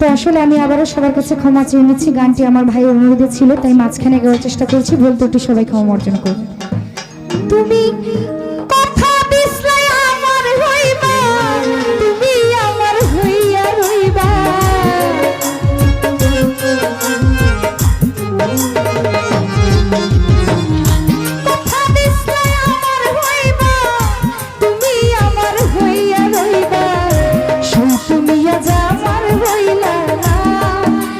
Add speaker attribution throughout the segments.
Speaker 1: তো আসলে আমি আবারও সবার কাছে ক্ষমা চেয়ে নিচ্ছি। গানটি আমার ভাই অনুরোধে ছিল, তাই মাঝখানে গাওয়ার চেষ্টা করছি। ভুল ত্রুটি সবাই ক্ষমা অর্জন করবে তুমি কথা দিছলাই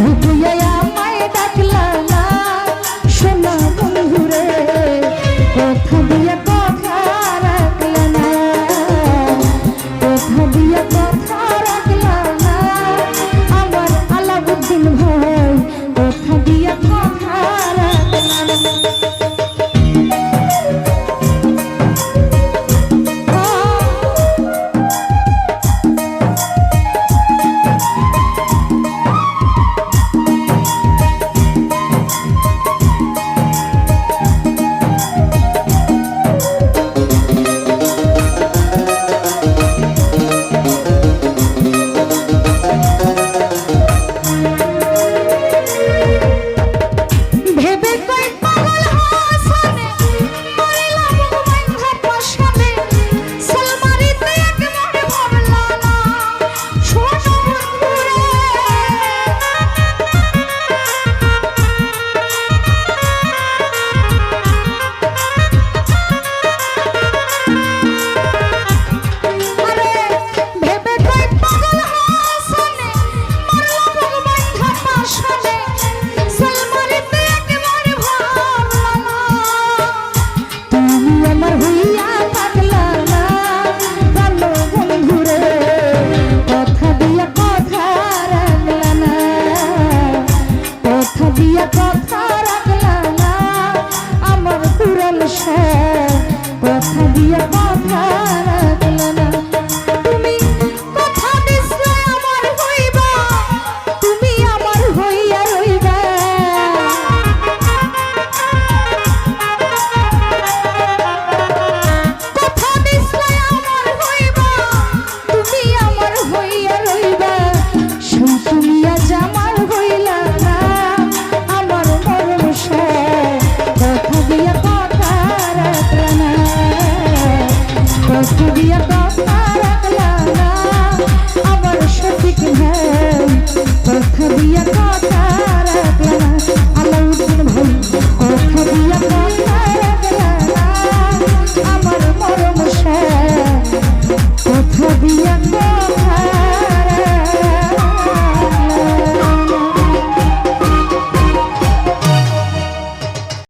Speaker 1: বন্ধু